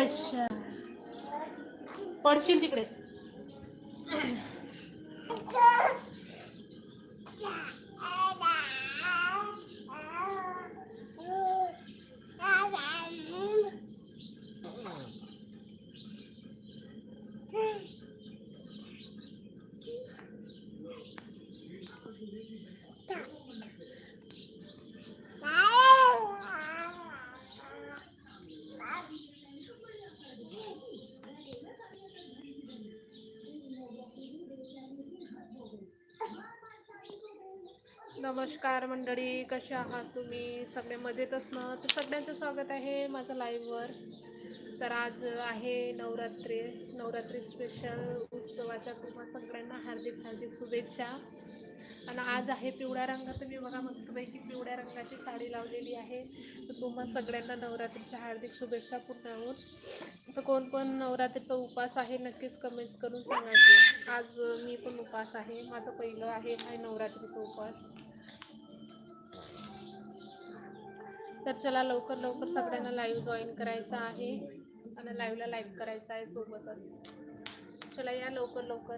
अच्छा. पडशील तिकडे. नमस्कार मंडळी कसे आहात तुम्ही? सगळे मजेत ना तर सगळ्यांचं स्वागत आहे माझं लाईव्हवर तर आज आहे नवरात्री नवरात्री स्पेशल उत्सवाच्या तुम्हा सगळ्यांना हार्दिक हार्दिक शुभेच्छा. आणि आज आहे पिवळ्या रंगात मी बघा मस्तपैकी पिवळ्या रंगाची साडी लावलेली आहे. तर तुम्हा सगळ्यांना नवरात्रीच्या हार्दिक शुभेच्छा पूर्ण तर कोण कोण नवरात्रीचा उपास आहे नक्कीच कमेंट्स करून सांगायचे आज मी पण उपास आहे. माझं पहिलं आहे हा नवरात्रीचा उपास. तर चला लवकर लवकर सगळ्यांना लाईव्ह जॉईन करायचं आहे. आणि लाईव्हला लाईव्ह करायचं आहे सोबतच. चला या लवकर लवकर.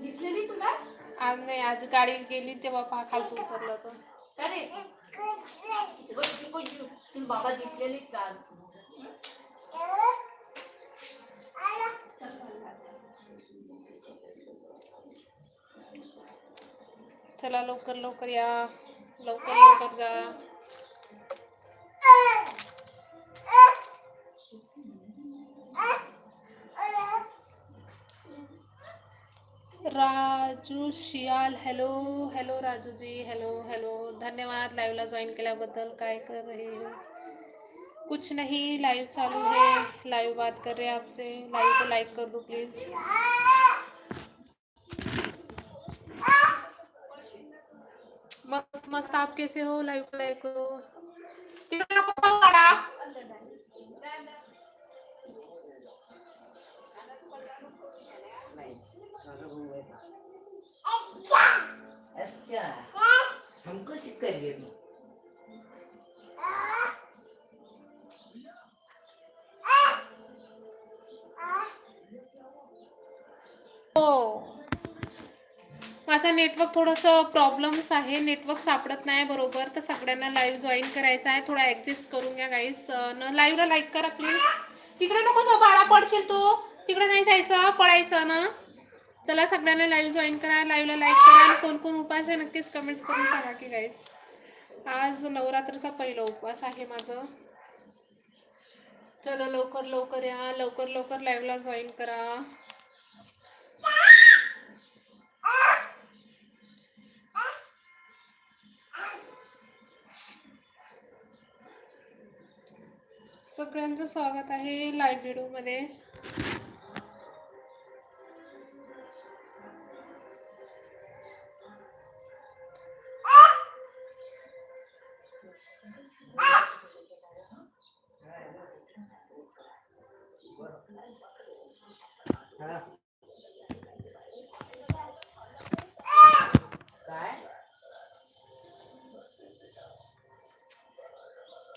दिसलेली तुला आज नाही आज गाडी गेली तेव्हा पा खालतून उतरलं ती तुला बाबा दिसलेली का? चला लवकर लवकर या. लवकर लवकर जा. राजू शियाल हॅलो हॅलो राजूजी हॅलो हॅलो धन्यवाद लाईव्हला जॉईन केल्याबद्दल, काय कर रहे हो? कुछ नहीं लाइव चालू है। लाइव बात कर रहे हैं आपसे। लाइव को लाइक कर दो प्लीज़ मस्त मस्त आप कैसे हो? लाइव को लाइक करो। तिकडे अच्छा. हमको सिख कर गए तू हो. माझा नेटवर्क थोडंसं प्रॉब्लेम्स आहे. नेटवर्क सापडत नाही बरोबर. तर सगळ्यांना लाईव्ह जॉईन करायचं आहे. थोडा ॲडजस्ट करून घ्या गाईस न लाईव्हला लाईक करा प्लीज तिकडे नको बाळा पडशील तू. तिकडे नाही जायचं पडायचं ना. चला सगळ्यांना लाईव्ह जॉईन करा लाईव्हला लाईक करा आणि कोण कोण उपास आहे नक्कीच कमेंट्स करून सांगा की गाईस आज नवरात्रचा पहिला उपवास आहे माझं. चला लवकर लवकर या लवकर लवकर लाईव्हला जॉईन करा. सगळ्यांचं स्वागत आहे लाईव्ह व्हिडिओमध्ये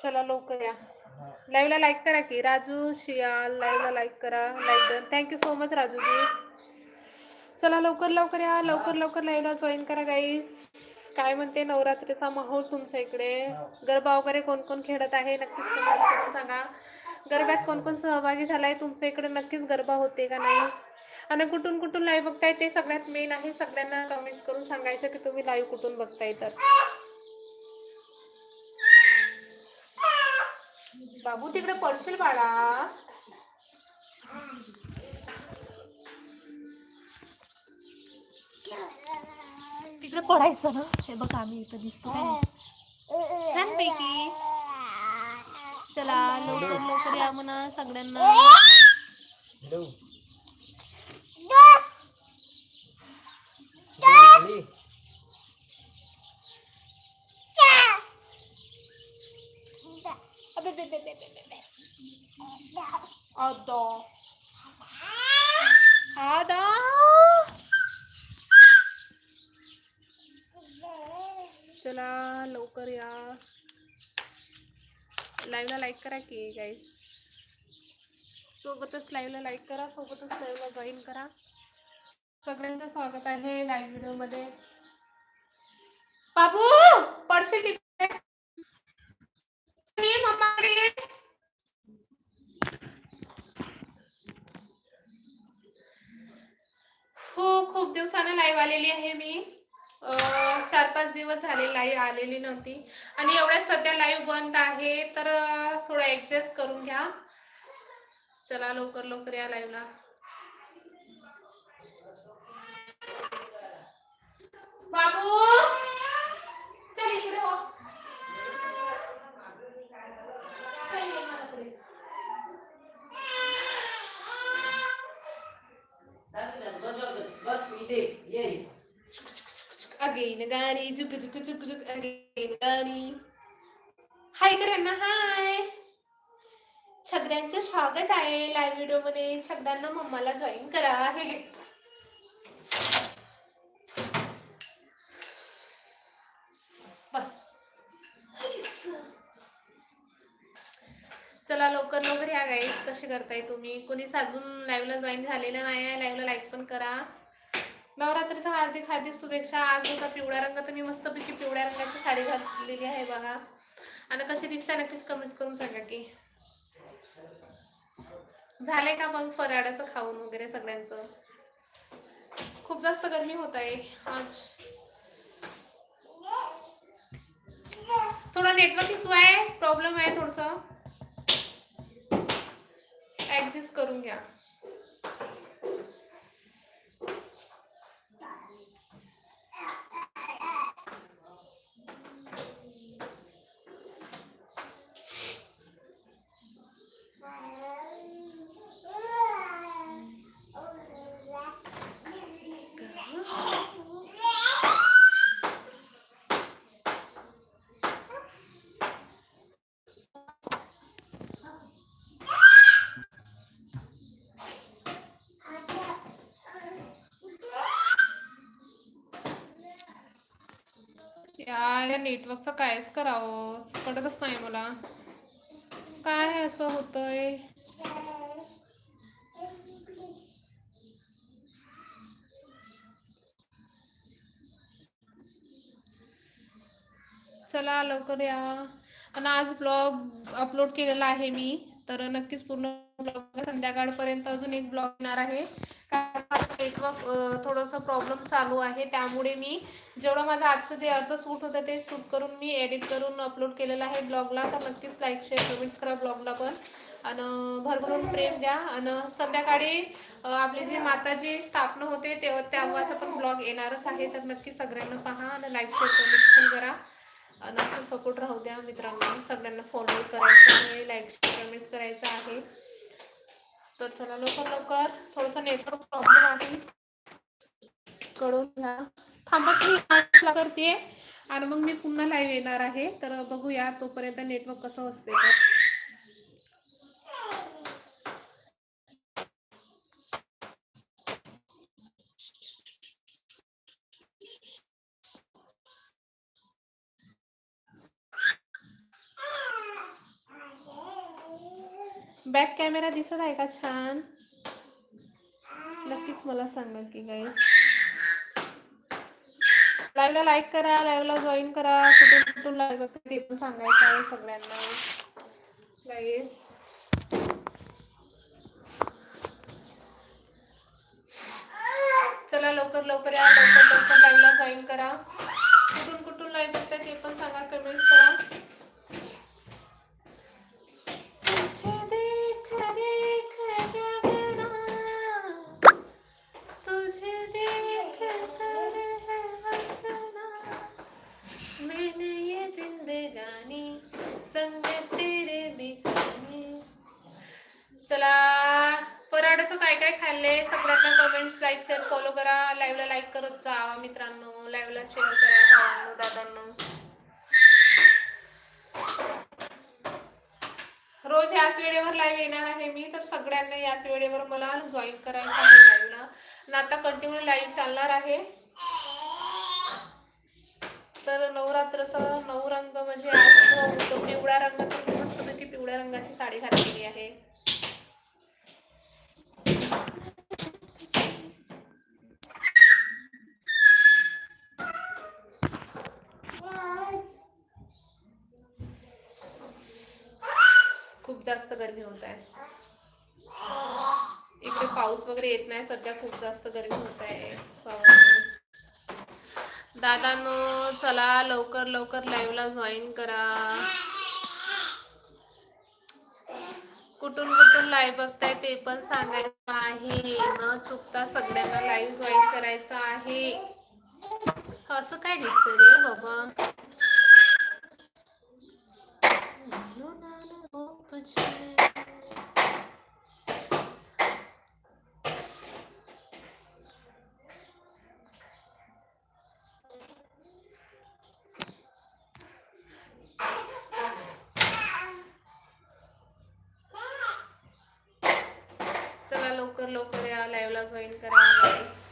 चला लवकर या. लाईव्हला लाईक करा की. राजू शियाल लाईव्हला लाईक करा. Like done thank you so much Rajuji. चला लवकर लवकर या. लवकर लवकर लाईव्हला जॉईन करा गाईस काय म्हणते नवरात्रीचा माहोल तुमच्या इकडे. गरबा वगैरे कोण कोण खेळत आहे नक्कीच सांगा. गरब्यात कोण कोण सहभागी झालाय तुमच्या इकडे नक्कीच गरबा होते का नाही? आणि कुठून कुठून लाईव्ह बघताय ते सगळ्यात मेन आहे. सगळ्यांना कमेंट्स करून सांगायचं की तुम्ही लाईव्ह कुठून बघताय तर. बाबू तिकडे पडशील बाळा. इकडे पडायचं ना? हे बघा आम्ही इथं दिसतो काय? नाही. छानपैकी चला लवकर लवकर या म्हणा सगळ्यांना. हॅलो. अदा. अदा. चला लवकर या. लाईव्हला लाईक करा की गाईस सोबतच लाईव्हला लाईक करा सोबतच लाईव्हला जॉईन करा. सगळ्यांचं स्वागत आहे लाईव्ह व्हिडिओमध्ये बाबू पडशील तिकडे ये मम्माकडे ये. हो खूप दिवसानं लाईव्ह आलेली आहे मी. चार पाच दिवस झाले लाईव्ह आलेली नव्हती. आणि एवढ्यात सध्या लाईव्ह बंद आहे तर थोडं ऍडजस्ट करून घ्या. चला लवकर लवकर या लाईव्हला बाबू चल इकडे हो चल ये माझ्याकडे. बस इथे ये अगेन गाणी झुक झुक झुक झुक अगेन गाणी. हाय करा हाय. छगड्यांचे स्वागत आहे लाईव्ह व्हिडिओमध्ये. सगळ्यांना मम्माला जॉईन करा. हे घे. बस. चला लवकर लवकर या गाईस कसे करताय तुम्ही? कोणीच अजून लाईव्हला जॉईन झालेलं नाही आहे. लाईव्हला लाईक पण करा. नवरात्रीचा हार्दिक हार्दिक शुभेच्छा. आज होता रंग तर मी मस्तपैकी पिवळ्या रंगाची साडी घातलेली आहे बघा. आणि कशी दिसते नक्कीच कमेंट्स करून सांगा की. झालंय का मग फराळाचं खाऊन वगैरे सगळ्यांचं? खूप जास्त गरमी होत आहे आज. थोडा नेटवर्क इश्यू आहे प्रॉब्लेम आहे थोडस. ऍडजस्ट करून घ्या. या नेटवर्कचं कायच करावं कळतच नाही मला. काय असं होतंय? चला लवकर या. आणि आज ब्लॉग अपलोड केलेला आहे मी. तर नक्कीच पूर्ण ब्लॉग संध्याकाळपर्यंत अजून एक ब्लॉग येणार आहे. नेटवर्क थोडंसं प्रॉब्लेम चालू आहे. त्यामुळे मी जेवढं माझं आजचं जे अर्ध सूट होतं ते सूट करून मी एडिट करून अपलोड केलेलं आहे ब्लॉगला तर नक्कीच लाईक शेअर कमेंट्स करा ब्लॉगला पण. आणि भरभरून प्रेम द्या. आणि संध्याकाळी आपली जी माताजी स्थापना होते तेव्हा तेव्हाचा पण ब्लॉग येणारच आहे. तर नक्की सगळ्यांना पहा आणि लाईक शेअर कमेंट्स पण करा. आणि असं सपोर्ट राहू द्या मित्रांनो. सगळ्यांना फॉलो करायचं आहे लाईक शेअर कमेंट्स करायचं आहे. तर चला लवकर लवकर थोडंसं नेटवर्क प्रॉब्लेम आहे. कळून घ्या. थांबा मी करते आणि मग मी पुन्हा लाईव्ह येणार आहे. तर बघूया तोपर्यंत नेटवर्क कसं असते तर. कॅमेरा दिसत आहे का छान? नक्कीच मला सांगा की गाईस लाईव्हला लाईक करा लाईव्हला जॉईन करा. कुठून कुठून लाईव्ह बघते ते पण सांगायचं आहे सगळ्यांना. गाईस चला लवकर लवकर या. लवकर लवकर लाईव्हला जॉईन करा. कुठून कुठून लाईव्ह बघताय ते पण सांगा. कमेंट्स लाईक शेअर फॉलो करा. लाईव्हला लाईक करत जा मित्रांनो. लाईव्हला शेअर करा भावांनो दादांनो. रोज याच वेळेवर लाईव्ह येणार आहे मी तर सगळ्यांना याच वेळेवर मला जॉईन करायचं आहे लाईव्हला ना आता कंटिन्यू लाईव्ह चालणार आहे. तर नवरात्रचं नऊ रंग म्हणजे आज हो, तो रंग रंगाची मस्तपैकी पिवळ्या रंगाची साडी घातलेली आहे खूप जास्त गरमी होत आहे. इकडे पाऊस वगैरे येत नाही सध्या खूप जास्त गरमी होत आहे. पाऊस दादांनो चला लवकर लवकर लाईव्हला जॉईन करा. कुठून कुठून लाईव्ह बघताय ते पण सांगायचं आहे. न चुकता सगळ्यांना लाईव्ह जॉईन करायचं आहे. असं काय दिसतंय रे बाबा? चला लवकर लवकर या लाईव्हला जॉईन करा.